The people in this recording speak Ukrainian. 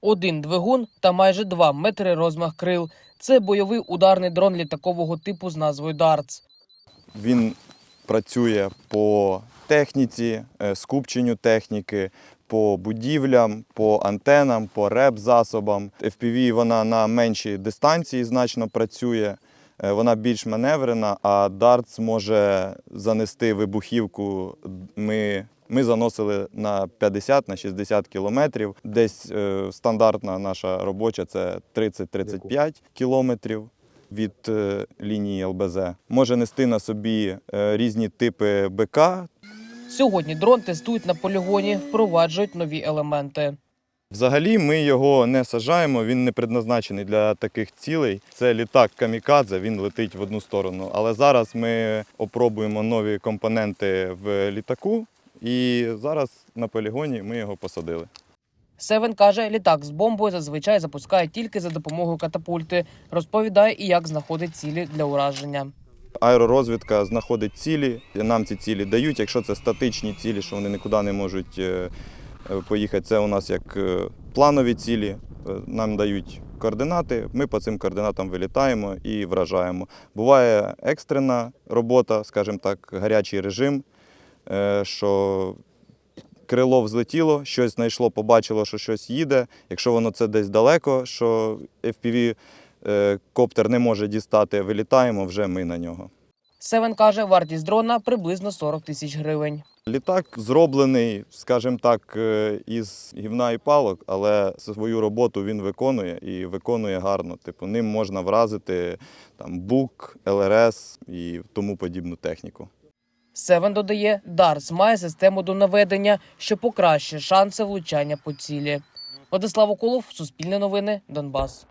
один двигун та майже 2 метри розмах крил. Це бойовий ударний дрон літакового типу з назвою Дартс. Він працює по техніці, е, скупченню техніки, по будівлям, по антенам, по реп-засобам. FPV вона на меншій дистанції значно працює. Е, Вона більш маневрена, а Дарт може занести вибухівку. Ми, ми заносили на 50 на 60 кілометрів. Десь е, стандартна наша робоча це 30-35 кілометрів від е, лінії ЛБЗ. Може нести на собі е, різні типи БК. Сьогодні дрон тестують на полігоні, впроваджують нові елементи. Взагалі ми його не сажаємо, він не предназначений для таких цілей. Це літак камікадзе, він летить в одну сторону. Але зараз ми опробуємо нові компоненти в літаку, і зараз на полігоні ми його посадили. Севен каже, літак з бомбою зазвичай запускає тільки за допомогою катапульти. Розповідає і як знаходить цілі для ураження. Аеророзвідка знаходить цілі, нам ці цілі дають. Якщо це статичні цілі, що вони нікуди не можуть е, поїхати, це у нас як е, планові цілі. Е, Нам дають координати, ми по цим координатам вилітаємо і вражаємо. Буває екстрена робота, скажімо так, гарячий режим, е, що крило взлетіло, щось знайшло, побачило, що щось їде. Якщо воно це десь далеко, що FPV е, коптер не може дістати, вилітаємо вже ми на нього. Севен каже, вартість дрона приблизно 40 тисяч гривень. Літак зроблений, скажімо так, е, із гівна і палок, але свою роботу він виконує і виконує гарно. Типу, ним можна вразити там бук, ЛРС і тому подібну техніку. Севен додає, Дарс має систему до наведення, що покращує шанси влучання по цілі. Владислав Околов, Суспільне новини, Донбас.